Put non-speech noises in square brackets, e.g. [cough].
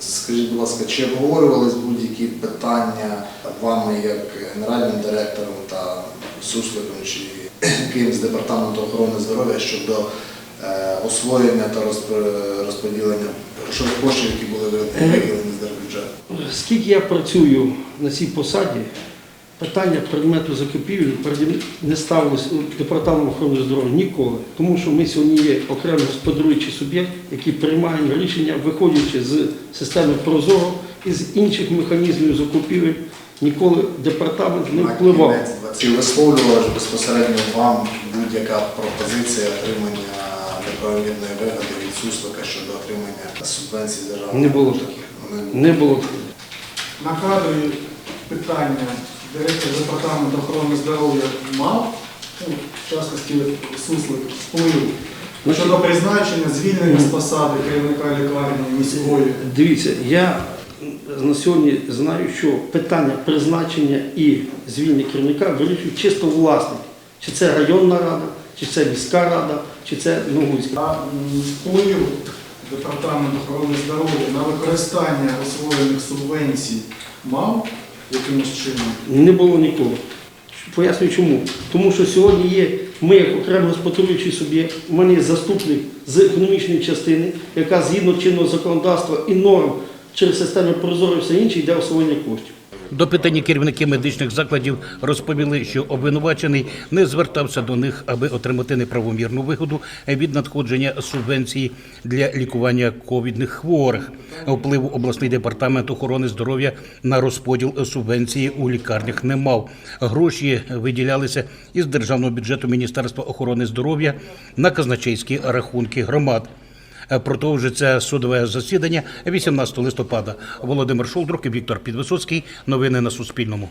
Скажіть, будь ласка, чи обговорювались будь-які питання вами як генеральним директором та сусликом чи [clears throat] ким з департаменту охорони здоров'я щодо е, освоєння та розп- розподілення грошових коштів, які були виділені з держбюджету? Скільки я працюю на цій посаді, питання предмету мною не ставилось у департаменту охорони здоров'я ніколи. Тому що ми сьогодні є окремий господарюючий суб'єкт, який приймає рішення, виходячи з системи Прозоро і з інших механізмів закупівель. Ніколи департамент не впливав. кінець 20. Чи висловлювала ж безпосередньо вам будь-яка пропозиція отримання неправомірної вигоди від суслика щодо отримання субвенції з державного Не було таких. Не було. На кадрові питання директор департаменту охорони здоров'я мав, ну, в частності суслик, вплив щодо призначення, звільнення з посади керівника лікарні міської. Дивіться, я на сьогодні знаю, що питання призначення і звільнення керівника вирішують чисто власник. Чи це районна рада, чи це міська рада, чи це Новгуйська. А м, вплив департаменту охорони здоров'я на використання освоєних субвенцій мав якимось чином? Не було ніколи. Пояснюю чому. Тому що сьогодні є ми, як окремо господарюючий суб'єкт, у мене є заступник з економічної частини, яка згідно чинного законодавства і норм через систему Прозоро все інше йде освоєння коштів. Допитані керівники медичних закладів розповіли, що обвинувачений не звертався до них, аби отримати неправомірну вигоду від надходження субвенції для лікування ковідних хворих. Впливу обласний департамент охорони здоров'я на розподіл субвенції у лікарнях не мав. Гроші виділялися із державного бюджету Міністерства охорони здоров'я на казначейські рахунки громад. Продовжиться судове засідання 18 листопада. Володимир Шолдрук і Віктор Підвисоцький. Новини на Суспільному.